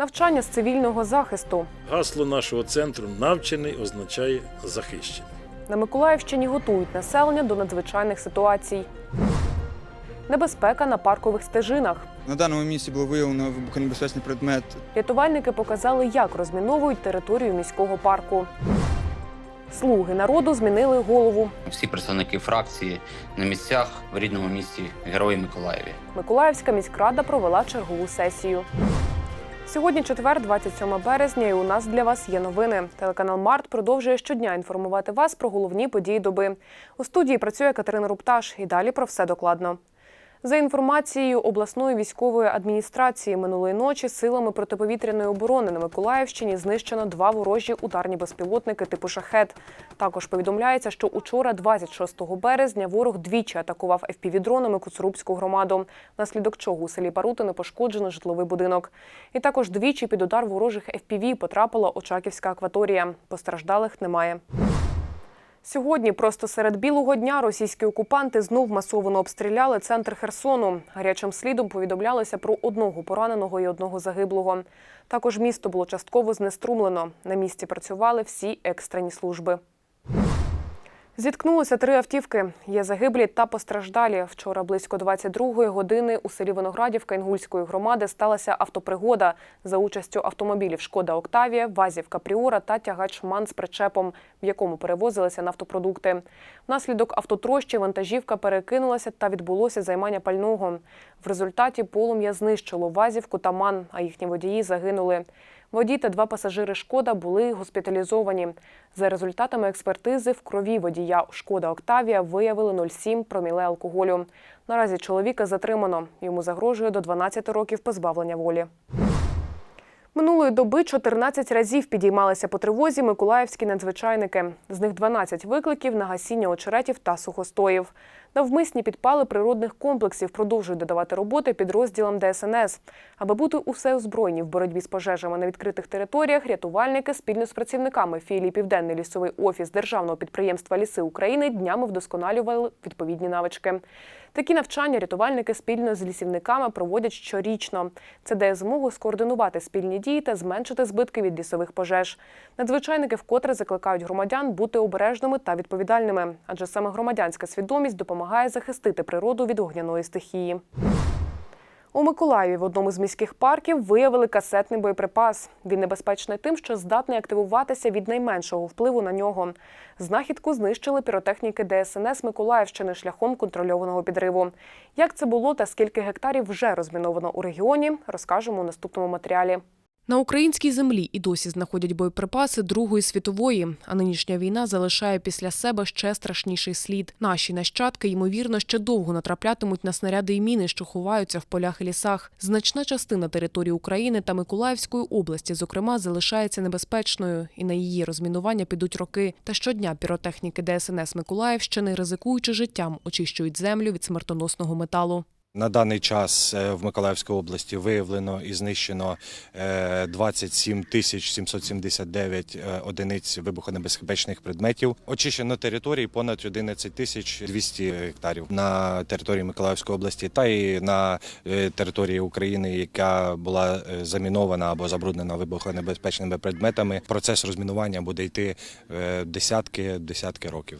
Навчання з цивільного захисту. Гасло нашого центру навчений означає захищений. На Миколаївщині готують населення до надзвичайних ситуацій. Небезпека на паркових стежинах. На даному місці було виявлено вибухонебезпечний предмет. Рятувальники показали, як розміновують територію міського парку. Слуги народу змінили голову. Всі представники фракції на місцях в рідному місті Герої Миколаєві. Миколаївська міськрада провела чергову сесію. Сьогодні четвер, 27 березня, і у нас для вас є новини. Телеканал Март продовжує щодня інформувати вас про головні події доби. У студії працює Катерина Рупташ. І далі про все докладно. За інформацією обласної військової адміністрації, минулої ночі силами протиповітряної оборони на Миколаївщині знищено два ворожі ударні безпілотники типу шахет. Також повідомляється, що учора, 26 березня, ворог двічі атакував FPV-дронами Куцурубську громаду, внаслідок чого у селі Парутине пошкоджено житловий будинок. І також двічі під удар ворожих FPV потрапила Очаківська акваторія. Постраждалих немає. Сьогодні, просто серед білого дня, російські окупанти знов масово обстріляли центр Херсону. Гарячим слідом повідомлялося про одного пораненого і одного загиблого. Також місто було частково знеструмлено. На місці працювали всі екстрені служби. Зіткнулися три автівки. Є загиблі та постраждалі. Вчора близько 22-ї години у селі Виноградівка Інгульської громади сталася автопригода за участю автомобілів Шкода Октавія, Вазів Капріора та тягач Ман з причепом, в якому перевозилися нафтопродукти. Внаслідок автотрощі вантажівка перекинулася та відбулося займання пального. В результаті полум'я знищило Вазівку та Ман, а їхні водії загинули. Водій та два пасажири Шкода були госпіталізовані. За результатами експертизи в крові водія Шкода Октавія виявили 0,7 проміле алкоголю. Наразі чоловіка затримано. Йому загрожує до 12 років позбавлення волі. Минулої доби 14 разів підіймалися по тривозі миколаївські надзвичайники. З них 12 викликів на гасіння очеретів та сухостоїв. Навмисні підпали природних комплексів продовжують додавати роботи підрозділам ДСНС. Аби бути усе озброєні в боротьбі з пожежами на відкритих територіях, рятувальники спільно з працівниками філії Південний лісовий офіс державного підприємства Ліси України днями вдосконалювали відповідні навички. Такі навчання рятувальники спільно з лісівниками проводять щорічно. Це дає змогу скоординувати спільні дії та зменшити збитки від лісових пожеж. Надзвичайники вкотре закликають громадян бути обережними та відповідальними, адже саме громадянська свідомість допомагає захистити природу від огняної стихії. У Миколаєві в одному з міських парків виявили касетний боєприпас. Він небезпечний тим, що здатний активуватися від найменшого впливу на нього. Знахідку знищили піротехніки ДСНС Миколаївщини шляхом контрольованого підриву. Як це було та скільки гектарів вже розміновано у регіоні, розкажемо у наступному матеріалі. На українській землі і досі знаходять боєприпаси Другої світової, а нинішня війна залишає після себе ще страшніший слід. Наші нащадки, ймовірно, ще довго натраплятимуть на снаряди і міни, що ховаються в полях і лісах. Значна частина території України та Миколаївської області, зокрема, залишається небезпечною, і на її розмінування підуть роки. Та щодня піротехніки ДСНС Миколаївщини, ризикуючи життям, очищують землю від смертоносного металу. На даний час е, в Миколаївській області виявлено і знищено е, 27 тисяч 779 е, одиниць вибухонебезпечних предметів. Очищено території понад 11 тисяч 200 гектарів на території Миколаївської області та і на е, території України, яка була е, замінована або забруднена вибухонебезпечними предметами. Процес розмінування буде йти е, десятки десятки років.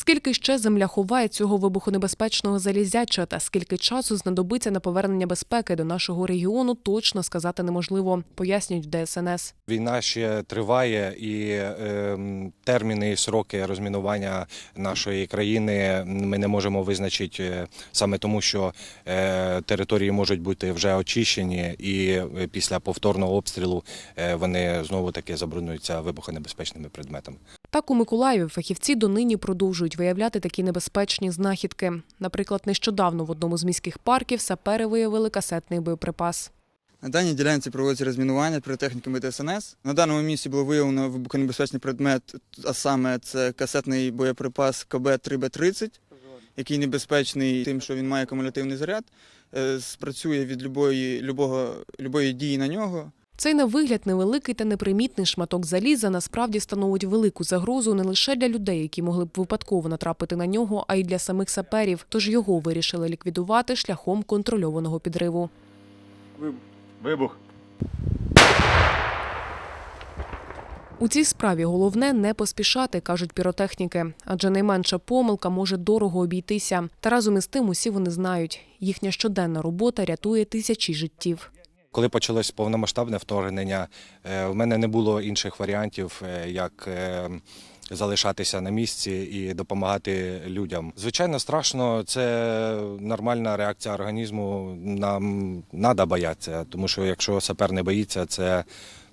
Скільки ще земля ховає цього вибухонебезпечного залізяча та скільки часу знадобиться на повернення безпеки до нашого регіону, точно сказати неможливо, пояснюють в ДСНС. Війна ще триває, і е, терміни і сроки розмінування нашої країни ми не можемо визначити е, саме тому, що е, території можуть бути вже очищені, і е, після повторного обстрілу е, вони знову таки забруднюються вибухонебезпечними предметами. Так у Миколаєві фахівці донині продовжують виявляти такі небезпечні знахідки. Наприклад, нещодавно в одному з міських парків сапери виявили касетний боєприпас. На даній ділянці проводиться розмінування піротехніками ДСНС. На даному місці було виявлено вибухонебезпечний предмет, а саме це касетний боєприпас КБ-3Б30, який небезпечний тим, що він має кумулятивний заряд, е, спрацює від любої, любого, любої дії на нього. Цей на вигляд невеликий та непримітний шматок заліза насправді становить велику загрозу не лише для людей, які могли б випадково натрапити на нього, а й для самих саперів. Тож його вирішили ліквідувати шляхом контрольованого підриву. Вибух. У цій справі головне не поспішати, кажуть піротехніки, адже найменша помилка може дорого обійтися. Та разом із тим усі вони знають, їхня щоденна робота рятує тисячі життів. Коли почалось повномасштабне вторгнення, е, в мене не було інших варіантів, е, як е, залишатися на місці і допомагати людям. Звичайно, страшно, це нормальна реакція організму. Нам треба боятися, тому що якщо сапер не боїться, це,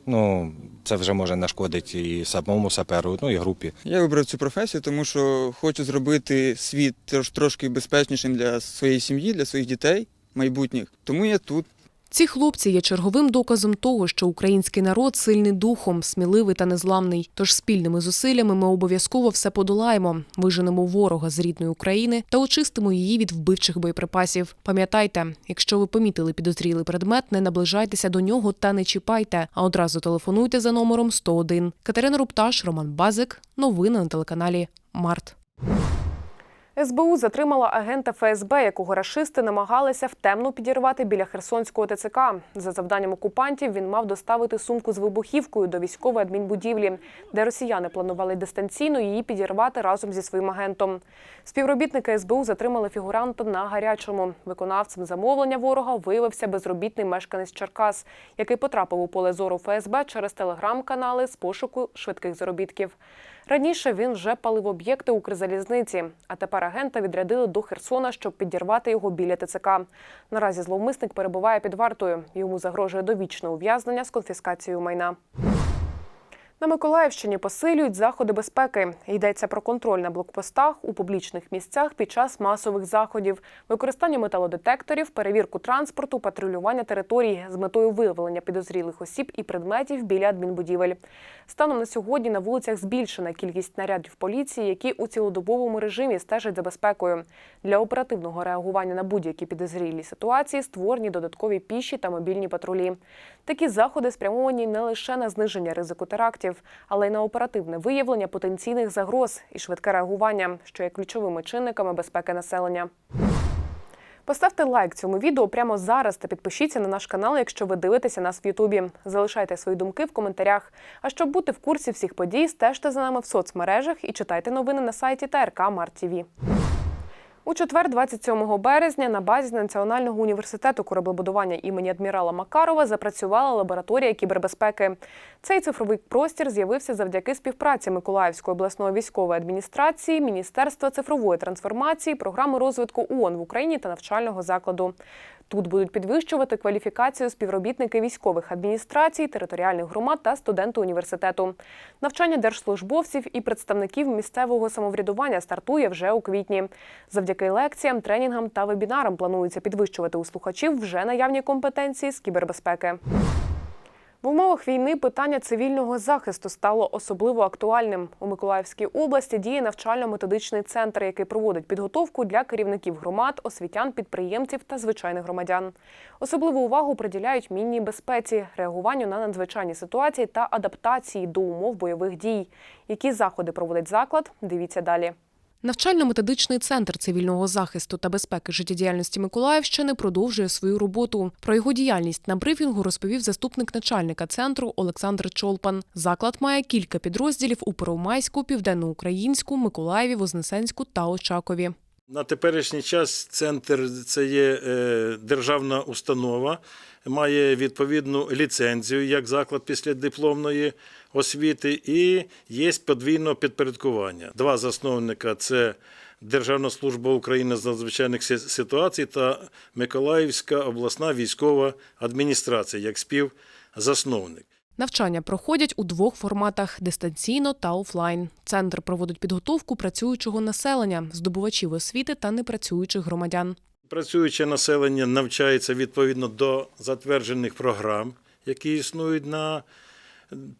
ну, це вже може нашкодити і самому саперу, ну і групі. Я вибрав цю професію, тому що хочу зробити світ трошки безпечнішим для своєї сім'ї, для своїх дітей майбутніх. Тому я тут. Ці хлопці є черговим доказом того, що український народ сильний духом, сміливий та незламний. Тож спільними зусиллями ми обов'язково все подолаємо, виженемо ворога з рідної України та очистимо її від вбивчих боєприпасів. Пам'ятайте, якщо ви помітили підозрілий предмет, не наближайтеся до нього та не чіпайте, а одразу телефонуйте за номером 101. Катерина Рупташ, Роман Базик. Новини на телеканалі Март. СБУ затримала агента ФСБ, якого рашисти намагалися втемно підірвати біля Херсонського ТЦК. За завданням окупантів він мав доставити сумку з вибухівкою до військової адмінбудівлі, де росіяни планували дистанційно її підірвати разом зі своїм агентом. Співробітники СБУ затримали фігуранта на гарячому. Виконавцем замовлення ворога виявився безробітний мешканець Черкас, який потрапив у поле зору ФСБ через телеграм-канали з пошуку швидких заробітків. Раніше він вже палив об'єкти Укрзалізниці, а тепер агента відрядили до Херсона, щоб підірвати його біля ТЦК. Наразі зловмисник перебуває під вартою. Йому загрожує довічне ув'язнення з конфіскацією майна. На Миколаївщині посилюють заходи безпеки. Йдеться про контроль на блокпостах у публічних місцях під час масових заходів, використання металодетекторів, перевірку транспорту, патрулювання територій з метою виявлення підозрілих осіб і предметів біля адмінбудівель. Станом на сьогодні на вулицях збільшена кількість нарядів поліції, які у цілодобовому режимі стежать за безпекою. Для оперативного реагування на будь-які підозрілі ситуації створені додаткові піші та мобільні патрулі. Такі заходи спрямовані не лише на зниження ризику терактів, але й на оперативне виявлення потенційних загроз і швидке реагування, що є ключовими чинниками безпеки населення. Поставте лайк цьому відео прямо зараз та підпишіться на наш канал, якщо ви дивитеся нас в Ютубі. Залишайте свої думки в коментарях. А щоб бути в курсі всіх подій, стежте за нами в соцмережах і читайте новини на сайті ТРК Март ТІВІ. У четвер, 27 березня, на базі Національного університету кораблебудування імені адмірала Макарова запрацювала лабораторія кібербезпеки. Цей цифровий простір з'явився завдяки співпраці Миколаївської обласної військової адміністрації, Міністерства цифрової трансформації, програми розвитку ООН в Україні та навчального закладу. Тут будуть підвищувати кваліфікацію співробітники військових адміністрацій, територіальних громад та студенти університету. Навчання держслужбовців і представників місцевого самоврядування стартує вже у квітні. Завдяки лекціям, тренінгам та вебінарам планується підвищувати у слухачів вже наявні компетенції з кібербезпеки. В умовах війни питання цивільного захисту стало особливо актуальним. У Миколаївській області діє навчально-методичний центр, який проводить підготовку для керівників громад, освітян, підприємців та звичайних громадян. Особливу увагу приділяють мінній безпеці, реагуванню на надзвичайні ситуації та адаптації до умов бойових дій. Які заходи проводить заклад? Дивіться далі. Навчально-методичний центр цивільного захисту та безпеки життєдіяльності Миколаївщини продовжує свою роботу. Про його діяльність на брифінгу розповів заступник начальника центру Олександр Чолпан. Заклад має кілька підрозділів у Первомайську, Південноукраїнську, Миколаєві, Вознесенську та Очакові. На теперішній час центр це є е, державна установа, має відповідну ліцензію як заклад після дипломної освіти і є подвійне підпорядкування. Два засновника це Державна служба України з надзвичайних ситуацій та Миколаївська обласна військова адміністрація як співзасновник. Навчання проходять у двох форматах дистанційно та офлайн. Центр проводить підготовку працюючого населення, здобувачів освіти та непрацюючих громадян. Працююче населення навчається відповідно до затверджених програм, які існують на,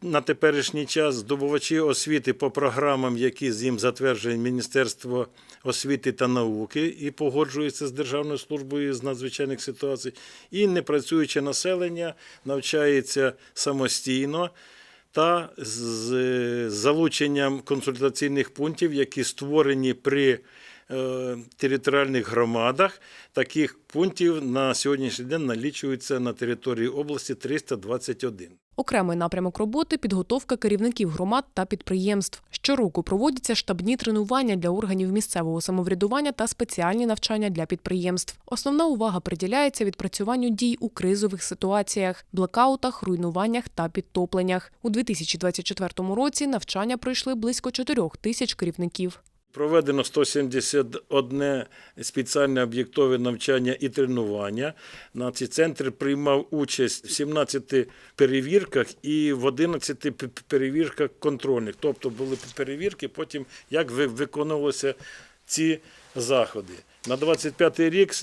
на теперішній час. Здобувачі освіти по програмам, які з їм затверджує Міністерство освіти та науки і погоджується з Державною службою з надзвичайних ситуацій. І непрацююче населення навчається самостійно. Та з залученням консультаційних пунктів, які створені при територіальних громадах. Таких пунктів на сьогоднішній день налічується на території області 321. Окремий напрямок роботи підготовка керівників громад та підприємств. Щороку проводяться штабні тренування для органів місцевого самоврядування та спеціальні навчання для підприємств. Основна увага приділяється відпрацюванню дій у кризових ситуаціях, блекаутах, руйнуваннях та підтопленнях. У 2024 році навчання пройшли близько 4 тисяч керівників. Проведено 171 спеціальне об'єктове навчання і тренування. На ці центри приймав участь в 17 перевірках і в 11 перевірках контрольних. Тобто були перевірки, потім як виконувалися ці заходи. На 25 рік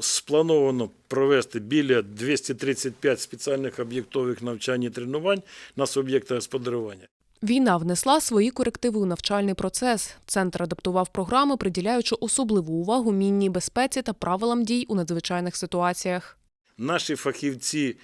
сплановано провести біля 235 спеціальних об'єктових навчань і тренувань на суб'єктах господарювання. Війна внесла свої корективи у навчальний процес. Центр адаптував програми, приділяючи особливу увагу мінній безпеці та правилам дій у надзвичайних ситуаціях. Наші фахівці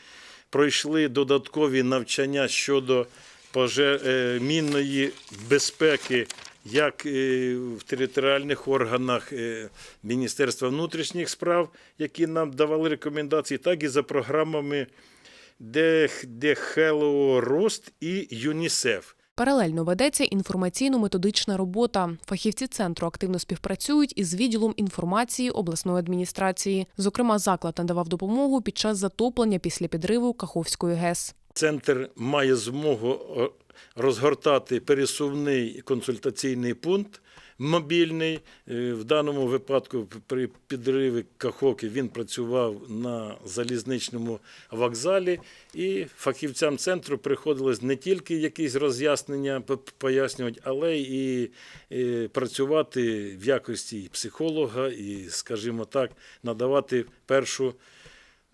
пройшли додаткові навчання щодо поже- е, мінної безпеки як е, в територіальних органах е, Міністерства внутрішніх справ, які нам давали рекомендації, так і за програмами ДХЛО Рост і ЮНІСЕФ. Паралельно ведеться інформаційно-методична робота. Фахівці центру активно співпрацюють із відділом інформації обласної адміністрації. Зокрема, заклад надавав допомогу під час затоплення після підриву Каховської ГЕС. Центр має змогу розгортати пересувний консультаційний пункт мобільний. Е, В даному випадку при підриві Каховки він працював на залізничному вокзалі, і фахівцям центру приходилось не тільки якісь роз'яснення пояснювати, але і е, працювати в якості психолога, і, скажімо так, надавати першу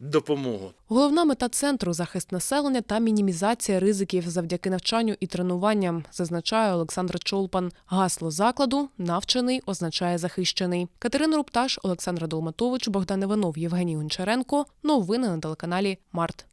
допомогу. Головна мета центру захист населення та мінімізація ризиків завдяки навчанню і тренуванням, зазначає Олександр Чолпан. Гасло закладу навчений означає захищений. Катерина Рупташ, Олександр Долматович, Богдан Іванов, Євгеній Гончаренко. Новини на телеканалі Март.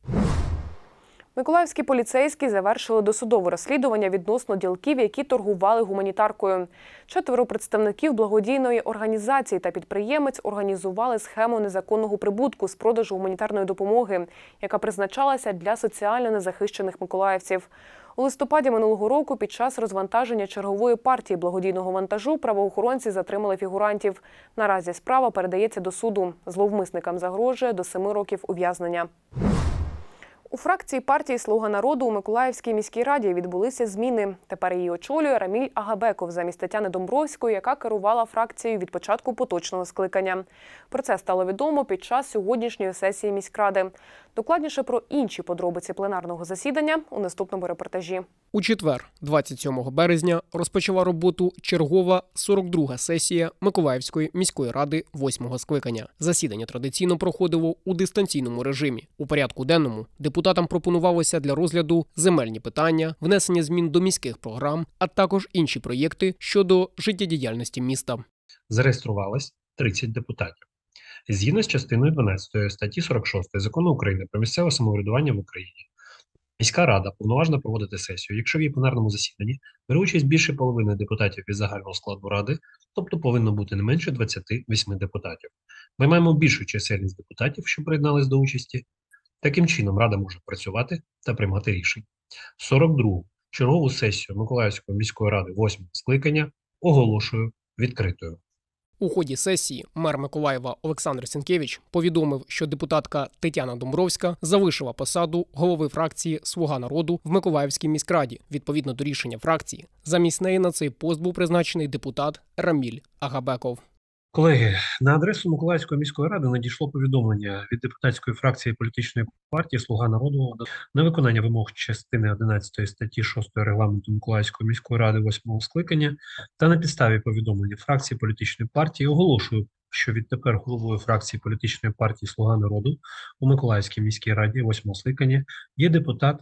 Миколаївські поліцейські завершили досудове розслідування відносно ділків, які торгували гуманітаркою. Четверо представників благодійної організації та підприємець організували схему незаконного прибутку з продажу гуманітарної допомоги, яка призначалася для соціально незахищених миколаївців. У листопаді минулого року під час розвантаження чергової партії благодійного вантажу правоохоронці затримали фігурантів. Наразі справа передається до суду. Зловмисникам загрожує до семи років ув'язнення. У фракції партії Слуга народу у Миколаївській міській раді відбулися зміни. Тепер її очолює Раміль Агабеков замість Тетяни Домбровської, яка керувала фракцією від початку поточного скликання. Про це стало відомо під час сьогоднішньої сесії міськради. Докладніше про інші подробиці пленарного засідання у наступному репортажі. У четвер, 27 березня, розпочала роботу чергова 42-га сесія Миколаївської міської ради 8-го скликання. Засідання традиційно проходило у дистанційному режимі. У порядку денному депутатам пропонувалося для розгляду земельні питання, внесення змін до міських програм, а також інші проєкти щодо життєдіяльності міста. зареєструвалось 30 депутатів. Згідно з частиною 12 статті 46 Закону України про місцеве самоврядування в Україні, міська рада повноважна проводити сесію, якщо в її пленарному засіданні бере участь більше половини депутатів від загального складу ради, тобто повинно бути не менше 28 депутатів. Ми маємо більшу чисельність депутатів, що приєднались до участі. Таким чином, рада може працювати та приймати рішення. 42-гу чергову сесію Миколаївської міської ради 8 скликання оголошую відкритою. У ході сесії мер Миколаєва Олександр Сінкевич повідомив, що депутатка Тетяна Домбровська залишила посаду голови фракції Слуга народу в Миколаївській міськраді. Відповідно до рішення фракції, замість неї на цей пост був призначений депутат Раміль Агабеков. Колеги, на адресу Миколаївської міської ради надійшло повідомлення від депутатської фракції політичної партії Слуга народу на виконання вимог частини 11 статті 6 регламенту Миколаївської міської ради 8 скликання та на підставі повідомлення фракції політичної партії оголошую, що відтепер головою фракції політичної партії Слуга народу у Миколаївській міській раді 8 скликання є депутат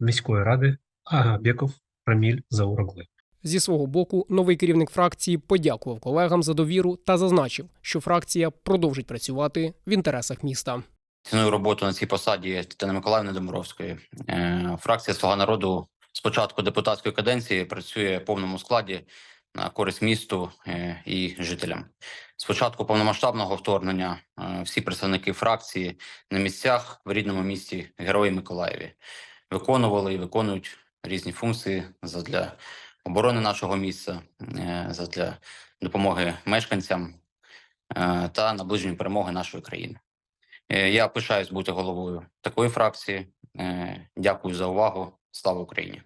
міської ради Агабєков Раміль Зауроглы. Зі свого боку, новий керівник фракції подякував колегам за довіру та зазначив, що фракція продовжить працювати в інтересах міста. Ціную роботу на цій посаді Тетяни Миколаївни Домбровської. Е, Фракція Слуга народу з початку депутатської каденції працює в повному складі на користь місту е, і жителям. З початку повномасштабного вторгнення е, всі представники фракції на місцях в рідному місті Герої Миколаєві. виконували і виконують різні функції для оборони нашого місця, е, для допомоги мешканцям е, та наближення перемоги нашої країни. Е, Я пишаюсь бути головою такої фракції. Дякую за увагу. Слава Україні!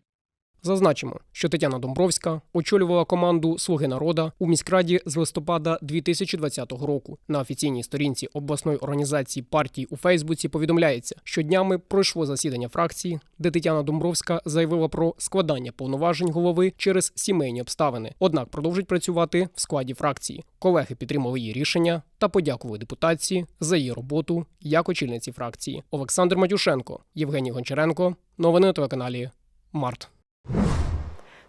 Зазначимо, що Тетяна Домбровська очолювала команду Слуги народа у міськраді з листопада 2020 року. На офіційній сторінці обласної організації партії у Фейсбуці повідомляється, що днями пройшло засідання фракції, де Тетяна Домбровська заявила про складання повноважень голови через сімейні обставини. Однак продовжить працювати в складі фракції. Колеги підтримали її рішення та подякували депутатці за її роботу як очільниці фракції. Олександр Матюшенко, Євгеній Гончаренко. Новини на телеканалі Март.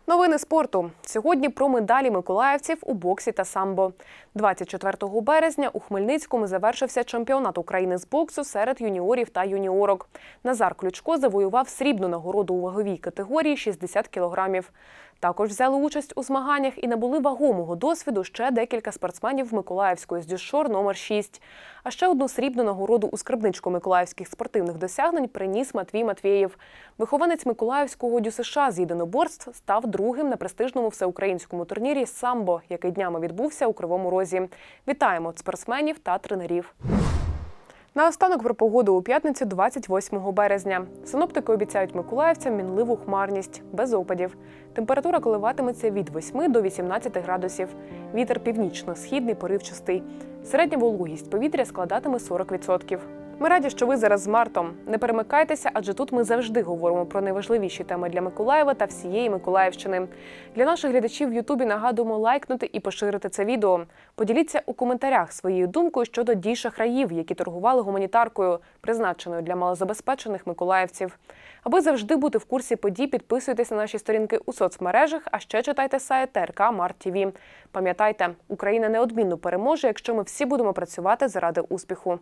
Новини спорту. Сьогодні про медалі миколаївців у боксі та самбо. 24 березня у Хмельницькому завершився чемпіонат України з боксу серед юніорів та юніорок. Назар Ключко завоював срібну нагороду у ваговій категорії 60 кілограмів. Також взяли участь у змаганнях і набули вагомого досвіду ще декілька спортсменів Миколаївської з Дюшор номер 6. А ще одну срібну нагороду у скарбничку миколаївських спортивних досягнень приніс Матвій Матвєєв. Вихованець Миколаївського ДЮСШ з єдиноборств став другим на престижному всеукраїнському турнірі самбо, який днями відбувся у Кривому Розі. Вітаємо спортсменів та тренерів. Наостанок про погоду у п'ятницю 28 березня. Синоптики обіцяють миколаївцям мінливу хмарність без опадів. Температура коливатиметься від 8 до 18 градусів. Вітер північно-східний поривчастий. Середня вологість повітря складатиме 40%. Ми раді, що ви зараз з Мартом. Не перемикайтеся, адже тут ми завжди говоримо про найважливіші теми для Миколаєва та всієї Миколаївщини. Для наших глядачів в Ютубі нагадуємо лайкнути і поширити це відео. Поділіться у коментарях своєю думкою щодо дій шахраїв, які торгували гуманітаркою, призначеною для малозабезпечених миколаївців. Аби завжди бути в курсі подій, підписуйтесь на наші сторінки у соцмережах, а ще читайте сайт ТРК Март. Пам'ятайте, Україна неодмінно переможе, якщо ми всі будемо працювати заради успіху.